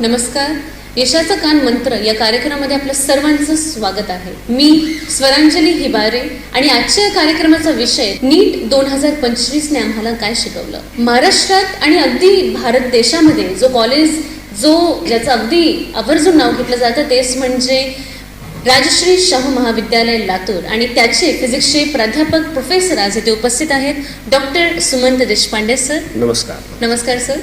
नमस्कार. यशाचं कान मंत्र या कार्यक्रमामध्ये आपलं सर्वांचं स्वागत आहे. मी स्वरांजली हिबारे आणि आजच्या या कार्यक्रमाचा विषय नीट दोन हजार पंचवीसने आम्हाला काय शिकवलं? महाराष्ट्रात आणि अगदी भारत देशामध्ये जो कॉलेज जो ज्याचं अगदी आवर्जून नाव घेतलं जातं तेच म्हणजे राजश्री शाहू महाविद्यालय लातूर. आणि त्याचे फिजिक्सचे प्राध्यापक प्रोफेसर आज इथे उपस्थित आहेत. डॉक्टर सुमंत देशपांडे सर नमस्कार. नमस्कार सर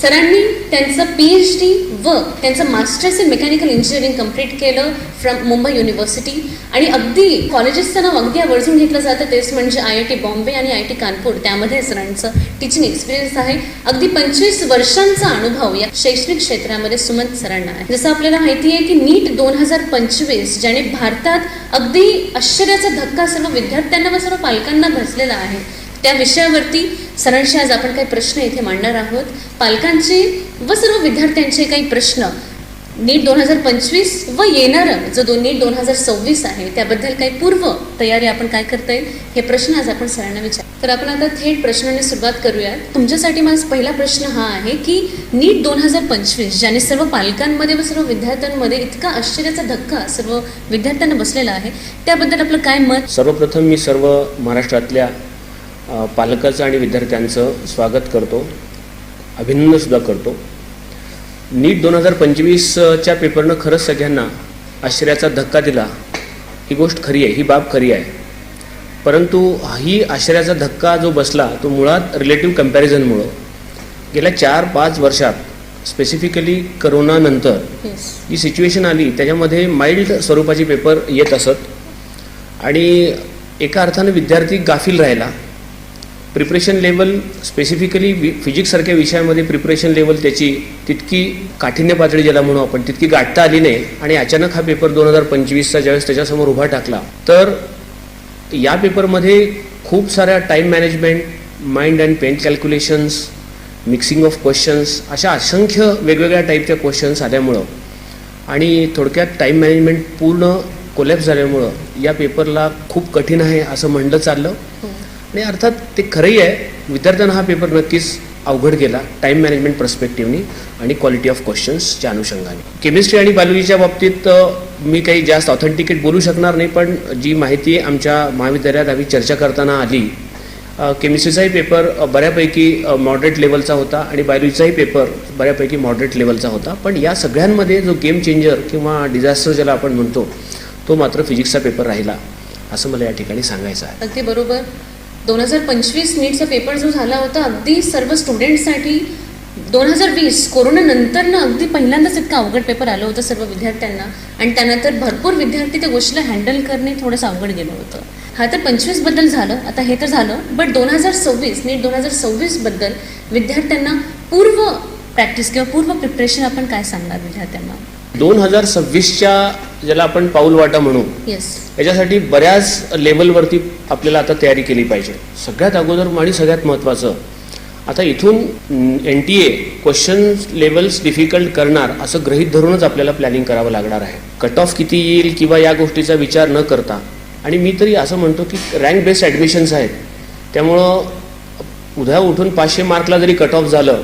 सरांनी त्यांचं पी एच डी व त्यांचं masters in mechanical engineering complete केलं फ्रॉम मुंबई युनिव्हर्सिटी आणि अगदी कॉलेजेसचं नाव अगदी आवर्जून घेतलं जातं. तेच म्हणजे आय आय टी बॉम्बे आणि आय आय टी कानपूर त्यामध्ये सरांचं टीचिंग एक्सपिरियन्स आहे. अगदी पंचवीस वर्षांचा अनुभव या शैक्षणिक क्षेत्रामध्ये सुमंत सरांना आहे. जसं आपल्याला माहिती आहे की नीट दोन हजार पंचवीस ज्याने भारतात अगदी आश्चर्याचा धक्का सर्व विद्यार्थ्यांना व सर्व पालकांना बसलेला आहे त्या विषयावरती सरांशी आज आपण काही प्रश्न इथे मांडणार आहोत. पालकांचे व सर्व विद्यार्थ्यांचे काही प्रश्न. नीट दोन हजार पंचवीस व येणारं जो दोन नीट दोन हजार सव्वीस आहे त्याबद्दल काही पूर्व तयारी आपण काय करता येईल हे प्रश्न आज आपण सरांना विचार. तर आपण आता थेट प्रश्नाने सुरुवात करूयात. तुमच्यासाठी माझा पहिला प्रश्न हा आहे की नीट दोन हजार पंचवीस ज्याने सर्व पालकांमध्ये व सर्व विद्यार्थ्यांमध्ये इतका आश्चर्याचा धक्का सर्व विद्यार्थ्यांना बसलेला आहे त्याबद्दल आपलं काय मत? सर्वप्रथम मी सर्व महाराष्ट्रातल्या पालकाचं आणि विद्यार्थ्यांचं स्वागत करतो. अभिनंदनसुद्धा करतो. नीट दोन हजार पंचवीसच्या पेपरनं खरंच सगळ्यांना आश्चर्याचा धक्का दिला. ही गोष्ट खरी आहे ही बाब खरी आहे. परंतु ही आश्चर्याचा धक्का जो बसला तो मुळात रिलेटिव्ह कम्पॅरिझनमुळं गेल्या चार पाच वर्षात स्पेसिफिकली करोनानंतर जी सिच्युएशन आली त्याच्यामध्ये माइल्ड स्वरूपाचे पेपर येत असत. आणि एका अर्थानं विद्यार्थी गाफील राहिला. प्रिपरेशन लेवल स्पेसिफिकली वि फिजिक्ससारख्या विषयामध्ये प्रिपरेशन लेवल त्याची तितकी काठिण्य पातळी ज्याला म्हणू आपण तितकी गाठता आली नाही आणि अचानक हा पेपर दोन हजार पंचवीसचा ज्यावेळेस त्याच्यासमोर उभा टाकला तर या पेपरमध्ये खूप साऱ्या time management mind and pen calculations mixing of questions अशा असंख्य वेगवेगळ्या टाईपच्या क्वेश्चन्स आल्यामुळं आणि थोडक्यात टाईम मॅनेजमेंट पूर्ण कोलॅप्स झाल्यामुळं या पेपरला खूप कठीण आहे असं म्हणलं चाललं. हो. आणि अर्थात ते खरंही आहे. विद्यार्थ्यांना हा पेपर नक्कीच अवघड गेला टाईम मॅनेजमेंट पर्स्पेक्टिव्हनी आणि क्वालिटी ऑफ क्वेश्चन्सच्या अनुषंगाने. केमिस्ट्री आणि बायोलॉजीच्या बाबतीत मी काही जास्त ऑथेंटिकेट बोलू शकणार नाही पण जी माहिती आमच्या महाविद्यालयात आम्ही चर्चा करताना आली केमिस्ट्रीचाही पेपर बऱ्यापैकी मॉडरेट लेवलचा होता आणि बायोलॉजीचाही पेपर बऱ्यापैकी मॉडरेट लेवलचा होता. पण या सगळ्यांमध्ये जो गेम चेंजर किंवा डिझास्टर ज्याला आपण म्हणतो तो मात्र फिजिक्सचा पेपर राहिला असं मला या ठिकाणी सांगायचं आहे. अगदी बरोबर. दोन हजार पंचवीस नीटचा पेपर जो झाला होता अगदी सर्व स्टुडंटसाठी दोन हजार वीस कोरोनानंतर ना अगदी पहिल्यांदाच इतका अवघड पेपर आलं होतं सर्व विद्यार्थ्यांना. आणि त्यानंतर भरपूर विद्यार्थी त्या गोष्टीला हँडल करणे थोडंसं अवघड गेलं होतं. हा तर पंचवीसबद्दल झालं आता हे तर झालं बट दोन हजार सव्वीस नीट दोन हजार सव्वीसबद्दल विद्यार्थ्यांना पूर्व प्रॅक्टिस किंवा पूर्व प्रिपरेशन आपण काय सांगणार विद्यार्थ्यांना? दोन हजार सव्वीसच्या ज्याला आपण पाऊल वाटा म्हणू येस याच्यासाठी बऱ्याच लेवलवरती आपल्याला आता तयारी केली पाहिजे. सगळ्यात अगोदर आणि सगळ्यात महत्त्वाचं आता इथून N T A question levels difficult करणार असं गृहीत धरूनच आपल्याला प्लॅनिंग करावं लागणार आहे. कट ऑफ किती येईल किंवा या गोष्टीचा विचार न करता. आणि मी तरी असं म्हणतो की रँक बेस्ड ॲडमिशन्स आहेत. त्यामुळं उद्या उठून पाचशे मार्कला जरी कट ऑफ झालं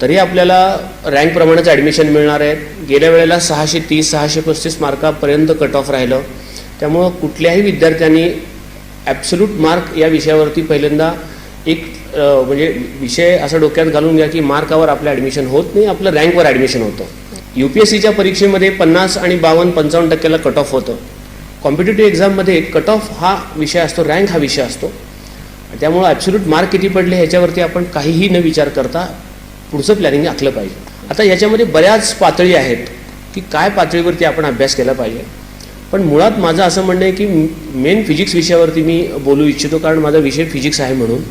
तरी आपल्याला रँकप्रमाणेच ॲडमिशन मिळणार आहेत गेल्या वेळेला सहाशे तीस सहाशे पस्तीस मार्कापर्यंत कट ऑफ राहिलं. त्यामुळं कुठल्याही विद्यार्थ्यांनी ॲब्सोल्यूट मार्क या विषयावरती पहिल्यांदा एक म्हणजे विषय असा डोक्यात घालून घ्या की मार्कावर आपलं ॲडमिशन होत नाही आपलं रँकवर ॲडमिशन होतं. यू पी एस सीच्या परीक्षेमध्ये पन्नास आणि बावन्न पंचावन्न टक्क्याला कट ऑफ होतं. कॉम्पिटेटिव्ह एक्झाममध्ये कट ऑफ हा विषय असतो रँक हा विषय असतो. त्यामुळं ॲब्सोल्यूट मार्क किती पडले ह्याच्यावरती आपण काहीही न विचार करता पुढचं प्लॅनिंग आखलं पाहिजे. आता याच्यामध्ये बऱ्याच पातळी आहेत की काय पातळीवरती आपण अभ्यास केला पाहिजे. पण मुळात माझं असं म्हणणं आहे की मेन फिजिक्स विषयावरती मी बोलू इच्छितो कारण माझा विषय फिजिक्स आहे म्हणून.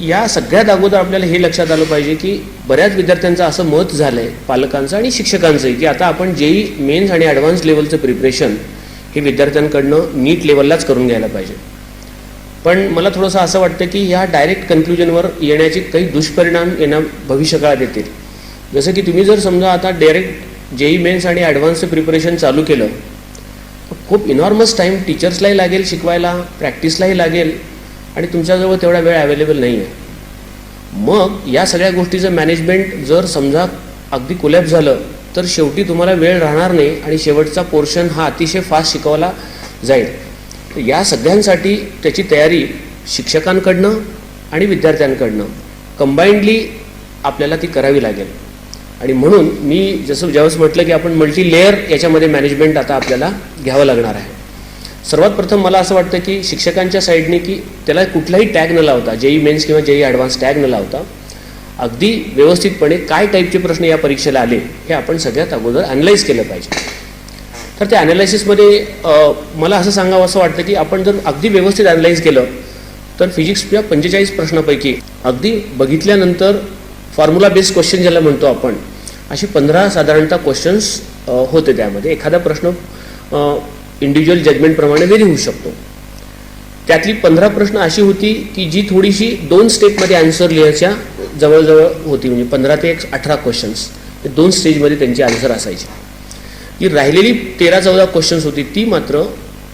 या सगळ्यात अगोदर आपल्याला हे लक्षात आलं पाहिजे की बऱ्याच विद्यार्थ्यांचं असं मत झालं आहे पालकांचं आणि शिक्षकांचंही की आता आपण जेई मेन्स आणि ॲडव्हान्स लेवलचं प्रिपरेशन हे विद्यार्थ्यांकडनं नीट लेवललाच करून घ्यायला पाहिजे. पण मला थोडंसं असं वाटतं की ह्या डायरेक्ट कन्क्लुजनवर येण्याचे काही दुष्परिणाम येणं भविष्यकाळात येतील. जसं की तुम्ही जर समजा आता डायरेक्ट जेई मेन्स आणि ॲडव्हान्सचं प्रिपरेशन चालू केलं खूप इनॉर्मस टाईम टीचर्सलाही लागेल शिकवायला प्रॅक्टिसलाही लागेल आणि तुमच्याजवळ तेवढा वेळ अवेलेबल नाही आहे मग या सगळ्या गोष्टीचं मॅनेजमेंट जर समजा अगदी कोलॅप झालं तर शेवटी तुम्हाला वेळ राहणार नाही आणि शेवटचा पोर्शन हा अतिशय फास्ट शिकवला जाईल. तर या सगळ्यांसाठी त्याची तयारी शिक्षकांकडनं आणि विद्यार्थ्यांकडनं. कंबाईंडली आपल्याला ती करावी लागेल. आणि म्हणून मी जसं ज्यावेळेस म्हटलं की आपण मल्टी लेअर याच्यामध्ये मॅनेजमेंट आता आपल्याला घ्यावं लागणार आहे. सर्वात प्रथम मला असं वाटतं की शिक्षकांच्या साईडने की त्याला कुठलाही टॅग न लावता जेई मेन्स किंवा जेई ॲडव्हान्स टॅग न लावता अगदी व्यवस्थितपणे काय टाईपचे प्रश्न या परीक्षेला आले हे आपण सगळ्यात अगोदर अनालाइज केलं पाहिजे. तर त्या ॲनालायसिसमध्ये मला असं सांगावं असं वाटतं की आपण जर अगदी व्यवस्थित अनालाइज केलं तर फिजिक्सच्या पंचेचाळीस प्रश्नापैकी अगदी बघितल्यानंतर फॉर्म्युला बेस्ड क्वेश्चन ज्याला म्हणतो आपण अशी पंधरा साधारणतः क्वेश्चन्स होते त्यामध्ये. एखादा प्रश्न इंडिव्हिज्युअल जजमेंटप्रमाणे वेरी होऊ शकतो. त्यातली पंधरा प्रश्न अशी होती की जी थोडीशी दोन स्टेपमध्ये आन्सर लिहायच्या जवळजवळ होती. म्हणजे पंधरा ते एक अठरा क्वेश्चन्स ते दोन स्टेजमध्ये त्यांची आन्सर असायची. जी राहिलेली तेरा चौदा क्वेश्चन्स होती ती मात्र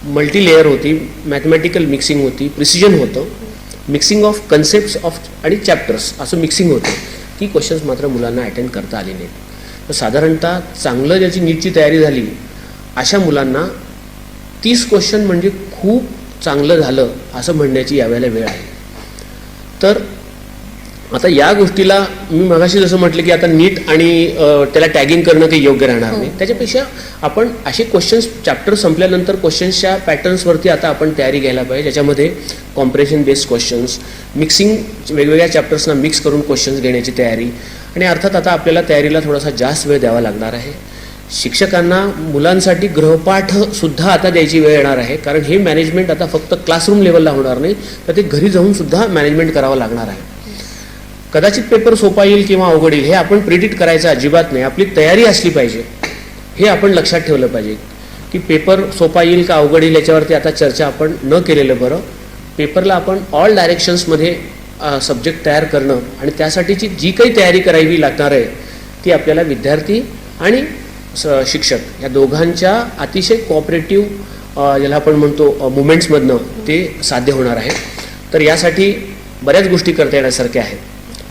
मल्टी लेअर होती मॅथमॅटिकल मिक्सिंग होती प्रिसिजन होतं. मिक्सिंग ऑफ कन्सेप्ट ऑफ आणि चॅप्टर्स असं मिक्सिंग होतं. ती क्वेश्चन्स मात्र मुलांना अटेंड करता आली नाहीत. तर साधारणतः चांगलं ज्याची नीटची तयारी झाली अशा मुलांना तीस क्वेश्चन म्हणजे खूप चांगलं झालं असं म्हणण्याची यावेळेला वेळ आहे. तर आता या गोष्टीला मी मगाशी जसं म्हटलं की आता नीट आणि त्याला टॅगिंग करणं काही योग्य राहणार नाही. त्याच्यापेक्षा आपण असे क्वेश्चन्स चॅप्टर संपल्यानंतर क्वेश्चन्सच्या पॅटर्न्सवरती आता आपण तयारी घ्यायला पाहिजे. ज्याच्यामध्ये कॉम्प्रेशन बेस्ड क्वेश्चन्स मिक्सिंग वेगवेगळ्या चॅप्टर्सना मिक्स करून क्वेश्चन्स घेण्याची तयारी. आणि अर्थात आता आपल्याला तयारीला थोडासा जास्त वेळ द्यावा लागणार आहे. शिक्षकांना मुलांसाठी गृहपाठ सुद्धा आता द्यायची वेळ येणार आहे. कारण हे मॅनेजमेंट आता फक्त क्लासरूम लेवलला होणार नाही तर ते घरी जाऊन सुद्धा मॅनेजमेंट करावं लागणार आहे. कदाचित पेपर सोपा येईल किंवा अवघड येईल हे आपण प्रिडिक्ट करायचं अजिबात नाही. आपली तयारी असली पाहिजे. हे आपण लक्षात ठेवलं पाहिजे. की पेपर सोपा येईल का अवघड येईल याच्यावरती आता चर्चा आपण न केलेलं बरं. पेपरला आपण ऑल डायरेक्शन्समध्ये सब्जेक्ट तयार करणं आणि त्यासाठीची जी काही तयारी करावी लागणार आहे ती आपल्याला विद्यार्थी आणि स- शिक्षक या दोघांच्या अतिशय कॉपरेटिव्ह ज्याला आपण म्हणतो मुवमेंट्समधनं ते साध्य होणार आहे. तर यासाठी बऱ्याच गोष्टी करता येण्यासारख्या आहेत.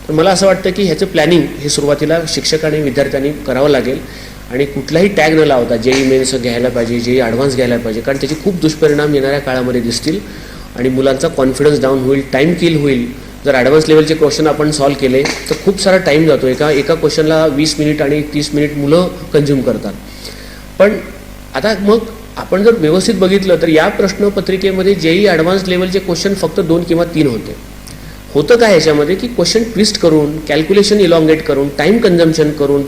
तर मला असं वाटतं की ह्याचं प्लॅनिंग हे सुरुवातीला शिक्षक आणि विद्यार्थ्यांनी करावं लागेल. आणि कुठलाही टॅग न लावता जेई मेन्स घ्यायला पाहिजे जेई ॲडव्हान्स घ्यायला पाहिजे कारण त्याचे खूप दुष्परिणाम येणाऱ्या काळामध्ये दिसतील. आणि मुलांचा कॉन्फिडन्स डाऊन होईल टाईम किल होईल. जर ॲडव्हान्स लेवलचे क्वेश्चन आपण सॉल्व्ह केले तर खूप सारा टाईम जातो. एका एका क्वेश्चनला वीस मिनिट आणि तीस मिनिट मुलं कन्झ्युम करतात. पण आता मग आपण जर व्यवस्थित बघितलं तर या प्रश्नपत्रिकेमध्ये जेई ॲडव्हान्स लेवलचे क्वेश्चन फक्त दोन किंवा तीन होते. होतं काय ह्याच्यामध्ये की क्वेश्चन ट्विस्ट करून कॅल्क्युलेशन इलॉंगेट करून टाईम कन्झम्पशन करून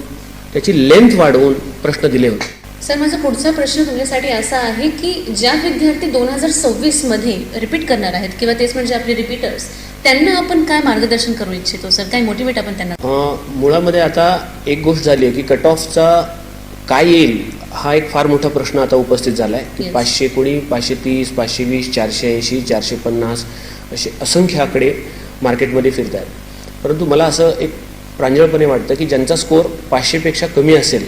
त्याची लेंथ वाढवून प्रश्न दिले होते. सर माझा पुढचा प्रश्न तुमच्यासाठी असा आहे की ज्या विद्यार्थी दोन हजार सव्वीसमध्ये रिपीट करणार आहेत किंवा तेच म्हणजे आपले रिपीटर्स त्यांना आपण काय मार्गदर्शन करू इच्छितो? सर काय मोटिवेट आपण त्यांना मुळामध्ये आता एक गोष्ट झाली आहे की कट ऑफचा काय येईल हा एक फार मोठा प्रश्न आता उपस्थित झाला आहे की. पाचशे कोणी पाचशे तीस पाचशे वीस चारशे ऐंशी चारशे पन्नास असे असंख्य आकडे मार्केटमध्ये फिरत आहेत परंतु मला असं एक प्रांजळपणे वाटतं की ज्यांचा स्कोअर पाचशेपेक्षा कमी असेल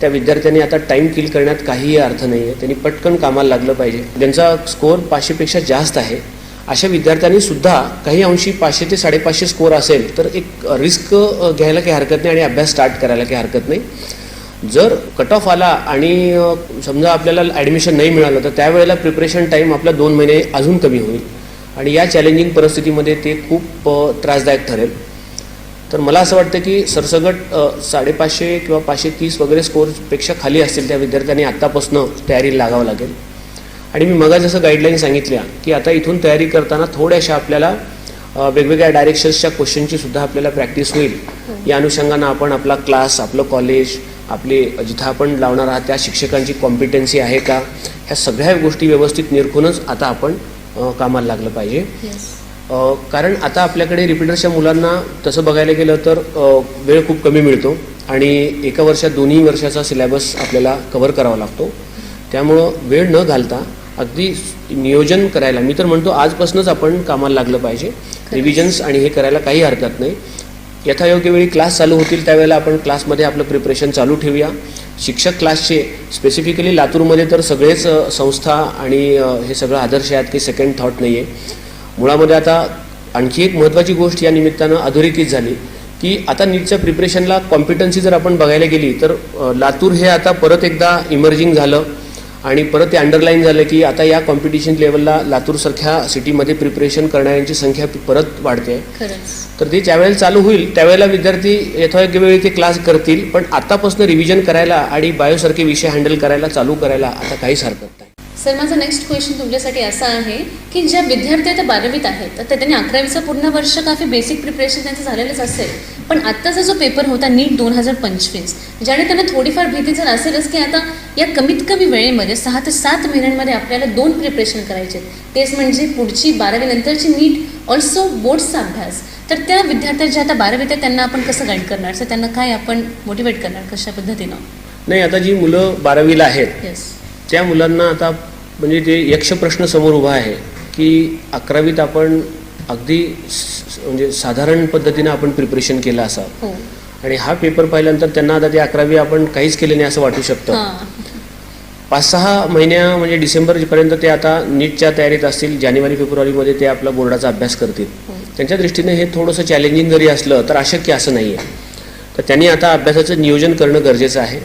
त्या विद्यार्थ्यांनी आता टाईम किल करण्यात काहीही अर्थ नाही आहे त्यांनी पटकन कामाला लागलं पाहिजे. ज्यांचा स्कोअर पाचशेपेक्षा जास्त आहे अशा विद्यार्थ्यांनी सुद्धा काही अंशी पाचशे ते साडेपाचशे स्कोअर असेल तर एक रिस्क घ्यायला काही हरकत नाही आणि अभ्यास स्टार्ट करायला काही हरकत नाही. जर कट ऑफ आला आणि समजा आपल्याला ॲडमिशन नाही मिळालं तर त्यावेळेला प्रिपरेशन टाईम आपला दोन महिने अजून कमी होईल. आणि या चॅलेंजिंग परिस्थितीमध्ये ते खूप त्रासदायक ठरेल. तर मला असं वाटतं की सरसगट साडेपाचशे किंवा पाचशे तीस वगैरे स्कोअरपेक्षा खाली असतील त्या विद्यार्थ्यांनी आत्तापासून तयारीला लागावं लागेल. आणि मी मगा जसं गाईडलाईन सांगितल्या की आता इथून तयारी करताना थोड्याशा आपल्याला वेगवेगळ्या डायरेक्शन्सच्या क्वेश्चनची सुद्धा आपल्याला प्रॅक्टिस होईल. या अनुषंगानं आपण आपला क्लास आपलं कॉलेज आपले जिथं आपण लावणार आहात त्या शिक्षकांची कॉम्पिटन्सी आहे का? ह्या सगळ्या गोष्टी व्यवस्थित निरखूनच आता आपण कामाला लागलं पाहिजे. कारण आता आपल्याकडे रिपीटर्सच्या मुलांना तसं बघायला गेलं तर वेळ खूप कमी मिळतो आणि एका वर्षात दोन्ही वर्षाचा सिलेबस आपल्याला कव्हर करावा लागतो. त्यामुळं वेळ न घालता अगदी नियोजन करायला मी तर म्हणतो आजपासूनच आपण कामाला लागलं पाहिजे. रिव्हिजन्स आणि हे करायला काही हरकत नाही. यथायोग्य वेळी क्लास चालू होतील त्यावेळेला आपण क्लासमध्ये आपलं प्रिपरेशन चालू ठेवूया. शिक्षक क्लासचे स्पेसिफिकली लातूरमध्ये तर सगळेच संस्था आणि हे सगळं आदर्श आहेत की सेकंड थॉट नाही आहे मुळामध्ये आता आणखी एक महत्त्वाची गोष्ट या निमित्तानं अधोरेखित झाली की आता नीटच्या प्रिपरेशनला कॉम्पिटन्सी जर आपण बघायला गेली तर लातूर हे आता परत एकदा इमर्जिंग झालं. आणि परत ते अंडरलाईन झालं की आता या कॉम्पिटिशन लेवलला लातूरसारख्या सिटीमध्ये प्रिपरेशन करणाऱ्यांची संख्या परत वाढते. तर ते ज्यावेळेला चालू होईल त्यावेळेला विद्यार्थी यथायोग्य वेळी ते क्लास करतील पण आतापासून रिव्हिजन करायला आणि बायोसारखे विषय हँडल करायला चालू करायला आता काहीच हरकत सर माझा नेक्स्ट क्वेश्चन तुमच्यासाठी असा आहे की ज्या विद्यार्थी आता बारावीत आहेत तर त्यांनी अकरावीचं पूर्ण वर्ष काफी बेसिक प्रिपरेशन त्यांचं झालेलंच असेल. पण आत्ताचा जो पेपर होता नीट दोन हजार पंचवीस ज्याने त्यांना थोडीफार भीती जर असेलच की आता या कमीत कमी वेळेमध्ये सहा ते सात महिन्यांमध्ये आपल्याला दोन प्रिपरेशन करायचे तेच म्हणजे पुढची बारावी नंतरची नीट ऑल्सो बोर्ड्सचा अभ्यास. तर त्या विद्यार्थ्या ज्या आता बारावीत आहेत त्यांना आपण कसं गाईड करणार? सर त्यांना काय आपण मोटिवेट करणार कशा पद्धतीनं? नाही आता जी मुलं बारावीला आहेत येस त्या मुलांना आता म्हणजे ते यक्ष प्रश्न समोर उभा आहे की अकरावीत आपण अगदी म्हणजे साधारण पद्धतीनं आपण प्रिपरेशन केलं असावं. हो. आणि हा पेपर पाहिल्यानंतर त्यांना आता ते अकरावी आपण काहीच केले नाही असं वाटू शकतं. हां. पाच सहा महिन्या म्हणजे डिसेंबरपर्यंत ते आता नीटच्या तयारीत असतील जानेवारी फेब्रुवारीमध्ये ते आपला बोर्डाचा अभ्यास करतील. त्यांच्या दृष्टीने हे थोडंसं चॅलेंजिंग जरी असलं तर अशक्य असं नाही आहे तर त्यांनी आता अभ्यासाचं नियोजन करणं गरजेचं आहे.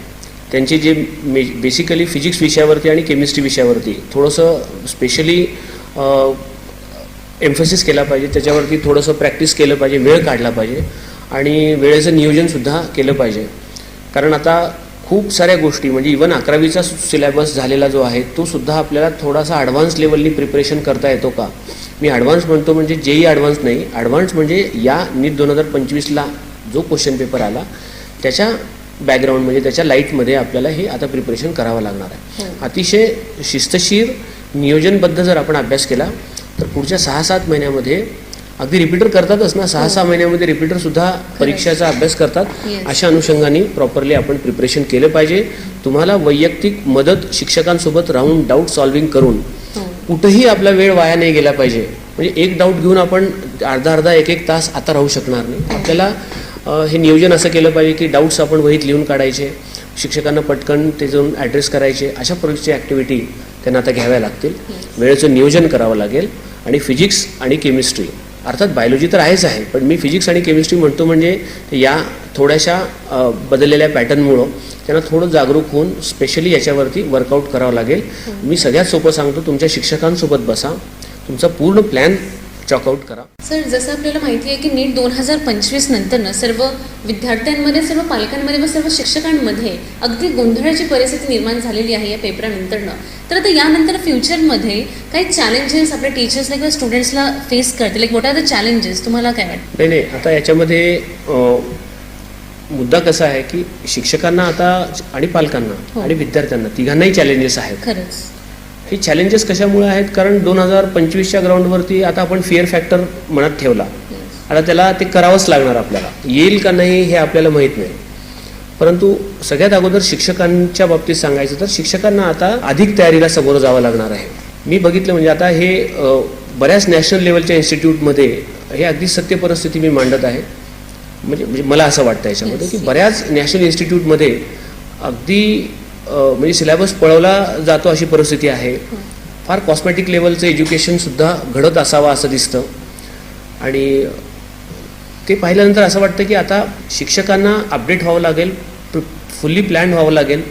त्यांची जे मे बेसिकली फिजिक्स विषयावरती आणि केमिस्ट्री विषयावरती थोडंसं स्पेशली एम्फसिस केला पाहिजे. त्याच्यावरती थोडंसं प्रॅक्टिस केलं पाहिजे वेळ काढला पाहिजे आणि वेळेचं नियोजनसुद्धा केलं पाहिजे. कारण आता खूप साऱ्या गोष्टी म्हणजे इवन अकरावीचा सिलेबस झालेला जो आहे तो सुद्धा आपल्याला थोडासा ॲडव्हान्स लेवलनी प्रिपरेशन करता येतो का? मी ॲडव्हान्स म्हणतो म्हणजे जेही ॲडव्हान्स नाही. ॲडव्हान्स म्हणजे या नीट दोन हजार पंचवीसला जो क्वेश्चन पेपर आला त्याच्या बॅकग्राऊंड म्हणजे त्याच्या लाईटमध्ये आपल्याला हे आता प्रिपरेशन करावं लागणार आहे. हो. अतिशय शिस्तशीर नियोजनबद्ध जर आपण अभ्यास केला तर पुढच्या सहा सात महिन्यामध्ये अगदी रिपीटर करतातच ना सहा सहा महिन्यामध्ये रिपीटर सुद्धा परीक्षाचा अभ्यास करतात. अशा अनुषंगाने प्रॉपरली आपण प्रिपरेशन केलं पाहिजे. तुम्हाला वैयक्तिक मदत शिक्षकांसोबत राहून डाऊट सॉल्व्हिंग करून हो. कुठंही आपला वेळ वाया नाही गेला पाहिजे. म्हणजे एक डाऊट घेऊन आपण अर्धा अर्धा एक एक तास आता राहू शकणार नाही. आपल्याला अ, हे नियोजन असं केलं पाहिजे की डाऊट्स आपण वहीत लिहून काढायचे शिक्षकांना पटकन ते जाऊन ॲड्रेस करायचे अशा प्रकारची ॲक्टिव्हिटी त्यांना आता घ्याव्या लागतील. वेळेचं नियोजन करावं लागेल. आणि फिजिक्स आणि केमिस्ट्री अर्थात बायोलॉजी तर आहेच आहे पण मी फिजिक्स आणि केमिस्ट्री म्हणतो म्हणजे या थोड्याशा बदललेल्या पॅटर्नमुळं त्यांना थोडं जागरूक होऊन स्पेशली याच्यावरती वर्कआउट करावं लागेल. मी सगळ्यात सोपं सांगतो तुमच्या शिक्षकांसोबत बसा. तुमचा पूर्ण प्लॅन चॉकआउट करा. सर जसं आपल्याला माहिती आहे की नीट दोन हजार पंचवीस नंतरनं सर्व विद्यार्थ्यांमध्ये सर्व पालकांमध्ये व सर्व शिक्षकांमध्ये अगदी गोंधळाची परिस्थिती निर्माण झालेली आहे या पेपरानंतरनं तर आता यानंतर फ्युचरमध्ये काही चॅलेंजेस आपल्या टीचर्सला किंवा स्टुडंट्सला फेस करतील. Like what are the challenges तुम्हाला काय वाटतं? नाही नाही आता याच्यामध्ये मुद्दा कसा आहे की शिक्षकांना आता आणि पालकांना हो. आणि विद्यार्थ्यांना तिघांनाही चॅलेंजेस आहेत. खरंच. हे चॅलेंजेस कशामुळे आहेत? कारण दोन हजार पंचवीसच्या ग्राउंडवरती आता आपण फिअर फॅक्टर मनात ठेवला. आता त्याला ते करावंच लागणार आपल्याला. येईल का नाही हे आपल्याला माहीत नाही. परंतु सगळ्यात अगोदर शिक्षकांच्या बाबतीत सांगायचं तर शिक्षकांना आता अधिक तयारीला सामोरं जावं लागणार आहे. मी बघितलं म्हणजे आता हे बऱ्याच नॅशनल लेवलच्या इन्स्टिट्यूटमध्ये हे अगदी सत्य परिस्थिती मी मांडत आहे. म्हणजे म्हणजे मला असं वाटतं याच्यामध्ये की. बऱ्याच नॅशनल इन्स्टिट्यूटमध्ये अगदी म्हणजे सिलेबस पळवला जातो अशी परिस्थिती आहे. फार कॉस्मॅटिक लेवलचं एज्युकेशनसुद्धा घडत असावं असं दिसतं. आणि ते पाहिल्यानंतर असं वाटतं की आता शिक्षकांना अपडेट व्हावं लागेल फुल्ली प्लॅन व्हावं लागेल.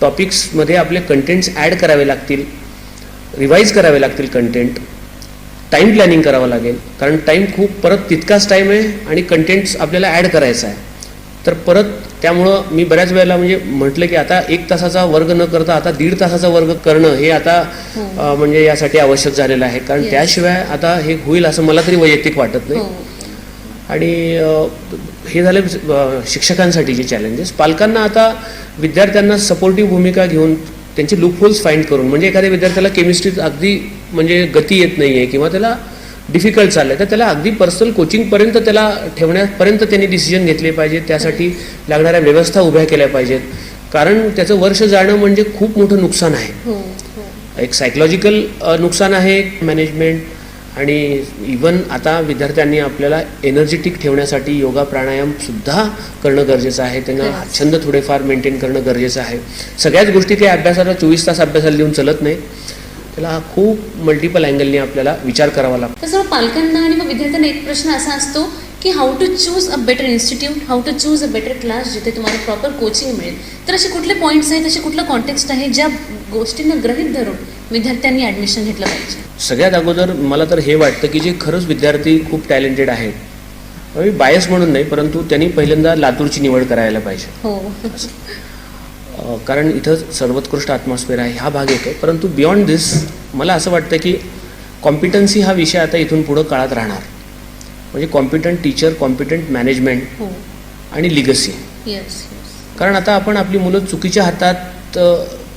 टॉपिक्समध्ये आपले कंटेंट्स ॲड करावे लागतील रिवाईज करावे लागतील कंटेंट टाईम प्लॅनिंग करावं लागेल. कारण टाईम खूप परत तितकाच टाईम आहे आणि कंटेंट्स आपल्याला ॲड करायचा आहे. तर परत त्यामुळं मी बऱ्याच वेळेला म्हणजे म्हटलं की आता एक तासाचा वर्ग न करता आता दीड तासाचा वर्ग करणं हे आता अं, म्हणजे यासाठी आवश्यक झालेलं आहे. कारण. त्याशिवाय आता हे होईल असं मला तरी वैयक्तिक वाटत नाही. हो. आणि हे झाले शिक्षकांसाठीचे चॅलेंजेस पालकांना आता विद्यार्थ्यांना सपोर्टिव्ह भूमिका घेऊन त्यांची लूपहोल्स फाईंड करून म्हणजे एखाद्या विद्यार्थ्याला केमिस्ट्रीत अगदी म्हणजे गती येत नाही आहे किंवा त्याला डिफिकल्ट चाललं तर त्याला अगदी पर्सनल कोचिंगपर्यंत त्याला ठेवण्यापर्यंत त्यांनी डिसिजन घेतले पाहिजे त्यासाठी लागणाऱ्या व्यवस्था उभ्या केल्या पाहिजेत. कारण त्याचं वर्ष जाणं म्हणजे खूप मोठं नुकसान आहे. हो हो. एक सायकोलॉजिकल नुकसान आहे मॅनेजमेंट आणि इवन आता विद्यार्थ्यांनी आपल्याला एनर्जेटिक ठेवण्यासाठी योगा प्राणायाम सुद्धा करणं गरजेचं आहे. त्यांना. छंद थोडेफार मेंटेन करणं गरजेचं आहे. सगळ्याच गोष्टी काही अभ्यासाला चोवीस तास अभ्यासाला देऊन चलत नाही. त्याला खूप मल्टिपल अँगलनी आपल्याला विचार करावा लागतो. तर सर्व पालकांना आणि मग विद्यार्थ्यांना एक प्रश्न असा असतो की how to choose a better institute how to choose a better class जिथे तुम्हाला प्रॉपर कोचिंग मिळेल. तर असे कुठले पॉईंट्स आहेत असे कुठलं कॉन्टेक्स्ट आहे ज्या गोष्टींना गृहीत धरून विद्यार्थ्यांनी ॲडमिशन घेतलं पाहिजे? सगळ्यात अगोदर मला तर हे वाटतं की जे खरंच विद्यार्थी खूप टॅलेंटेड आहेत बायस म्हणून नाही परंतु त्यांनी पहिल्यांदा लातूरची निवड करायला पाहिजे. हो. कारण इथं सर्वोत्कृष्ट ॲटमॉस्फिअर आहे हा भाग येतो परंतु बियॉन्ड दिस मला असं वाटतं की कॉम्पिटन्सी हा विषय आता इथून पुढं काळात राहणार. म्हणजे कॉम्पिटंट टीचर कॉम्पिटंट मॅनेजमेंट हो. आणि लिगसी कारण आता आपण आपली मुलं चुकीच्या हातात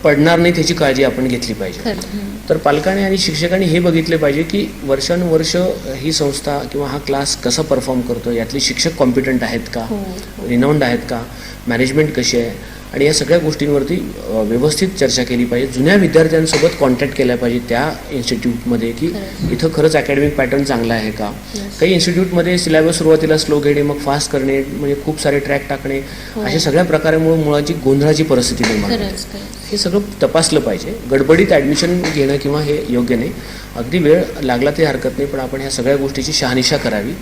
पडणार नाही त्याची काळजी आपण घेतली पाहिजे. हं. तर पालकांनी आणि शिक्षकांनी हे बघितले पाहिजे की वर्षानुवर्ष ही संस्था किंवा हा क्लास कसा परफॉर्म करतो यातले शिक्षक कॉम्पिटंट आहेत का? हो हो. रिनाऊंड आहेत का? मॅनेजमेंट कशी आहे? आणि या सगळ्या गोष्टींवरती व्यवस्थित चर्चा केली पाहिजे जुन्या विद्यार्थ्यांसोबत कॉन्टॅक्ट केला पाहिजे त्या इन्स्टिट्यूटमध्ये की. इथं खरंच अकॅडमिक पॅटर्न चांगला आहे का. काही इन्स्टिट्यूटमध्ये सिलेबस सुरुवातीला स्लो घेणे मग फास्ट करणे म्हणजे खूप सारे ट्रॅक टाकणे हो. अशा सगळ्या प्रकारामुळे मुळाची गोंधळाची परिस्थिती निर्माण होते. हे सगळं तपासलं पाहिजे गडबडीत ॲडमिशन घेणं किंवा हे योग्य नाही अगदी वेळ लागला तरी हरकत नाही पण आपण ह्या सगळ्या गोष्टीची शहानिशा करावी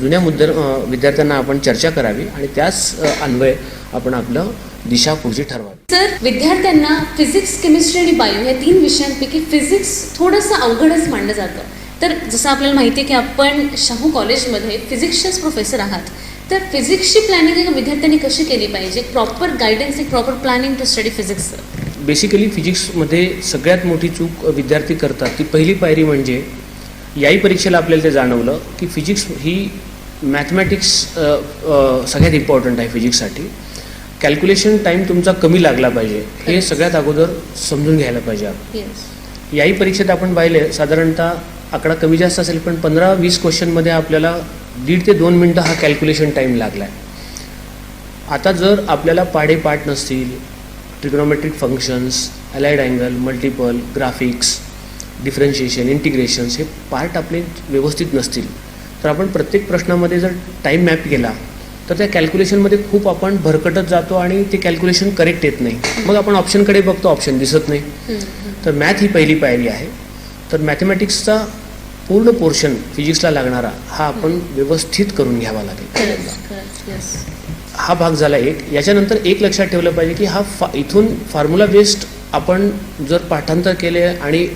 जुन्या मुद्दे विद्यार्थ्यांना आपण चर्चा करावी आणि त्याच अन्वये आपण आपलं दिशा पुढची ठरवावी. तर विद्यार्थ्यांना फिजिक्स केमिस्ट्री आणि बायो या तीन विषयांपैकी फिजिक्स थोडंसं अवघडच मानलं जातं. तर जसं आपल्याला माहिती आहे की आपण शाहू कॉलेजमध्ये फिजिक्सचेच प्रोफेसर आहात. तर फिजिक्सची प्लॅनिंग विद्यार्थ्यांनी कशी केली पाहिजे? प्रॉपर गायडन्स एक proper planning to study physics basically फिजिक्समध्ये सगळ्यात मोठी चूक विद्यार्थी करतात. ती पहिली पायरी म्हणजे याही परीक्षेला आपल्याला ते जाणवलं की फिजिक्स ही मॅथमॅटिक्स सगळ्यात इम्पॉर्टंट आहे फिजिक्ससाठी कॅल्क्युलेशन टाईम तुमचा कमी लागला पाहिजे. हे सगळ्यात अगोदर समजून घ्यायला पाहिजे. आपण याही परीक्षेत आपण पाहिले साधारणतः आकडा कमी जास्त असेल पण पंधरा वीस क्वेश्चनमध्ये आपल्याला दीड ते दोन मिनटं हा कॅल्क्युलेशन टाईम लागला आहे आता जर आपल्याला पाढे पाठ नसतील trigonometric functions allied angle multiple graphics differentiation integrations हे पार्ट आपले व्यवस्थित नसतील. तर आपण प्रत्येक प्रश्नामध्ये जर टाईम मॅप केला तर त्या कॅल्क्युलेशनमध्ये खूप आपण भरकटत जातो आणि ते कॅल्क्युलेशन करेक्ट येत नाही. मग आपण ऑप्शनकडे बघतो ऑप्शन दिसत नाही. तर मॅथ ही पहिली पायरी आहे. तर मॅथमॅटिक्सचा पूर्ण पोर्शन फिजिक्सला लागणारा हा आपण व्यवस्थित करून घ्यावा लागेल. हा भाग झाला एक. याच्यानंतर एक लक्षात ठेवलं पाहिजे की हा फा इथून फॉर्म्युला बेस्ड आपण जर पाठांतर केले आणि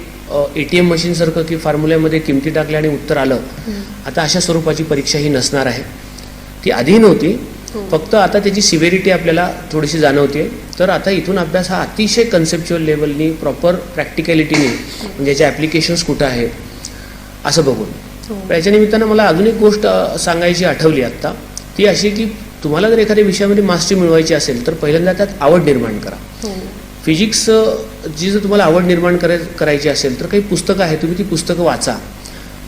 ए टी एम मशीनसारखं की फॉर्म्युल्यामध्ये किमती टाकल्या आणि उत्तर आलं आता अशा स्वरूपाची परीक्षा ही नसणार आहे. ती आधी नव्हती हो. फक्त आता त्याची सिव्हिरिटी आपल्याला थोडीशी जाणवते तर आता इथून अभ्यास हा अतिशय कन्सेप्च्युअल लेवलनी प्रॉपर प्रॅक्टिकॅलिटीने म्हणजे याचे ॲप्लिकेशन्स कुठं आहेत असं बघून. हो. याच्या निमित्तानं मला अजून एक गोष्ट सांगायची आठवली आत्ता. ती अशी की तुम्हाला जर एखाद्या विषयामध्ये मास्टरी मिळवायची असेल तर पहिल्यांदा त्यात आवड निर्माण करा. हो. फिजिक्स जी जर तुम्हाला आवड निर्माण कराय करायची असेल तर काही पुस्तकं आहेत तुम्ही ती पुस्तकं वाचा.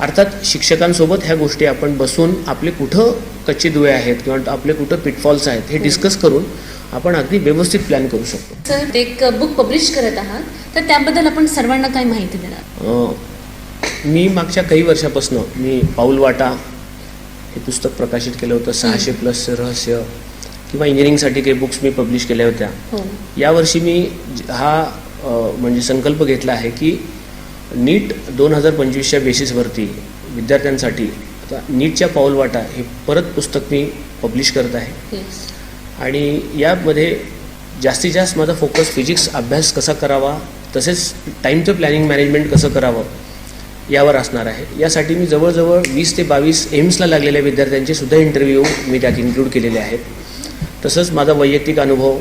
अर्थात शिक्षकांसोबत ह्या गोष्टी आपण बसून आपले कुठं कच्चे दुवे आहेत किंवा आपले कुठं पिटफॉल्स आहेत हे डिस्कस करून आपण अगदी व्यवस्थित प्लॅन करू शकतो. सर एक बुक पब्लिश करत आहात. तर त्याबद्दल आपण सर्वांना काय माहिती देणार मी मागच्या काही वर्षापासून मी पाऊल वाटा हे पुस्तक प्रकाशित केलं होतं. सहाशे प्लस रहस्य किंवा इंजिनिअरिंगसाठी काही बुक्स मी पब्लिश केल्या होत्या. हो. यावर्षी मी हा म्हणजे संकल्प घेतला आहे की नीट दोन हजार पंचवीसच्या बेसिसवरती विद्यार्थ्यांसाठी आता नीटच्या पाऊलवाटा हे परत पुस्तक मी पब्लिश करत आहे. आणि यामध्ये जास्तीत जास्त माझा फोकस फिजिक्स अभ्यास कसा करावा तसेच टाईमचं प्लॅनिंग मॅनेजमेंट कसं करावं यावर असणार आहे. यासाठी मी जवळजवळ वीस ते बावीस एम्सला लागलेल्या विद्यार्थ्यांचे सुद्धा इंटरव्ह्यू मी त्यात इन्क्लूड केलेले आहेत. तसंच माझा वैयक्तिक अनुभव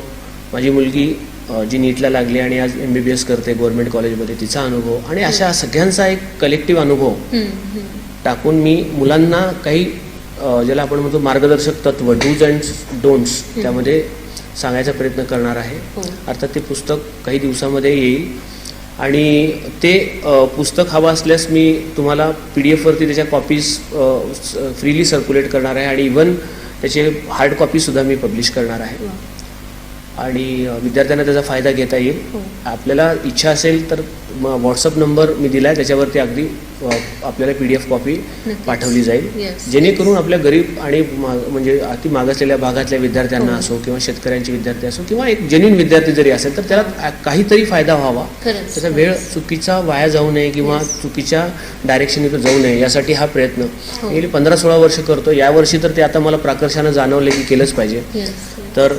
माझी मुलगी जी नीटला लागली आणि आज एम बी बी एस करते गव्हर्नमेंट कॉलेजमध्ये तिचा अनुभव. आणि अशा सगळ्यांचा एक कलेक्टिव्ह अनुभव. टाकून मी मुलांना काही ज्याला आपण म्हणतो मार्गदर्शक तत्व डूज अँड डोंट्स त्यामध्ये सांगायचा प्रयत्न करणार आहे. हो. अर्थात ते पुस्तक काही दिवसामध्ये येईल. आणि ते पुस्तक हवं असल्यास मी तुम्हाला पी डी एफवरती त्याच्या कॉपीज फ्रीली सर्क्युलेट करणार आहे. आणि इवन त्याचे हार्ड कॉपीसुद्धा मी पब्लिश करणार आहे. आणि विद्यार्थ्यांना त्याचा फायदा घेता येईल हो. आपल्याला इच्छा असेल तर व्हॉट्सअप नंबर मी दिला आहे त्याच्यावरती अगदी आपल्याला पी डी एफ कॉपी. पाठवली जाईल. जेणेकरून आपल्या गरीब आणि म्हणजे अति मागासलेल्या भागातल्या विद्यार्थ्यांना हो. असो किंवा शेतकऱ्यांचे विद्यार्थी असो किंवा एक जेन्युन विद्यार्थी जरी असेल तर त्याला काहीतरी फायदा व्हावा त्याचा वेळ चुकीचा वाया जाऊ नये किंवा. चुकीच्या डायरेक्शनने तो जाऊ नये यासाठी हा प्रयत्न हो. गेली पंधरा सोळा वर्ष करतो यावर्षी तर ते आता मला प्राकर्षानं जाणवले की केलंच पाहिजे. तर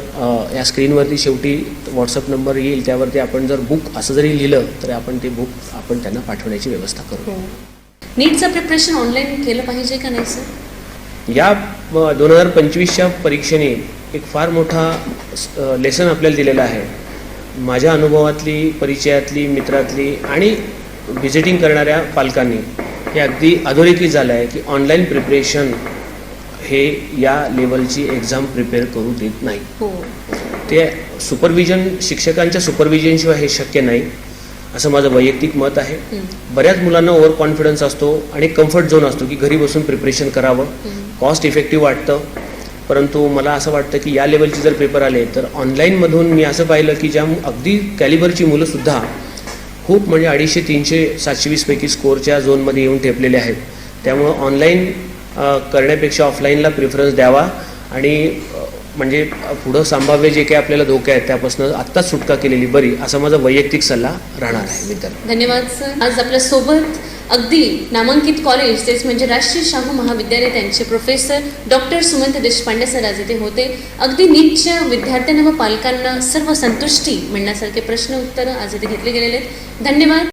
या स्क्रीनवरती शेवटी व्हॉट्सअप नंबर येईल त्यावरती आपण जर बुक असं जरी लिहिलं तर आपण ते बुक आपण त्यांना पाठवण्याची व्यवस्था करू. हो. नीटचं प्रिपरेशन ऑनलाईन केलं पाहिजे का नाही सर या दोन हजार पंचवीसच्या परीक्षेने एक फार मोठा लेसन आपल्याला दिलेलं आहे. माझ्या अनुभवातली परिचयातली मित्रातली आणि व्हिजिटिंग करणाऱ्या पालकांनी हे अगदी अधोरेखित झालं आहे की ऑनलाईन प्रिपरेशन हे या लेवलची एक्झाम प्रिपेअर करू देत नाही. हो. ते सुपरविजन शिक्षकांच्या सुपरविजनशिवाय हे शक्य नाही असं माझं वैयक्तिक मत आहे. बऱ्याच मुलांना ओव्हर कॉन्फिडन्स असतो आणि कम्फर्ट झोन असतो की घरी बसून प्रिपरेशन करावं. कॉस्ट इफेक्टिव्ह वाटतं. परंतु मला असं वाटतं की या लेवलचे जर पेपर आले तर ऑनलाईनमधून मी असं पाहिलं की ज्या अगदी कॅलिबरची मुलंसुद्धा खूप म्हणजे अडीचशे तीनशे सातशे वीसपैकी स्कोअरच्या झोनमध्ये येऊन ठेपलेले आहेत. त्यामुळं ऑनलाईन करण्यापेक्षा ऑफलाईनला प्रिफरन्स द्यावा. आणि म्हणजे पुढं संभाव्य जे काही आपल्याला धोके आहेत त्यापासून आत्ताच सुटका केलेली बरी असा माझा वैयक्तिक सल्ला राहणार आहे. विद्यार्थी. धन्यवाद सर आज आपल्यासोबत अगदी नामांकित कॉलेज तेच म्हणजे राष्ट्रीय शाहू महाविद्यालय त्यांचे professor doctor Sumant Deshpande sir आज इथे होते. अगदी नीटच्या विद्यार्थ्यांना व पालकांना सर्व संतुष्टी मिळण्यासारखे प्रश्न उत्तरं आज इथे घेतले गेलेले आहेत. धन्यवाद.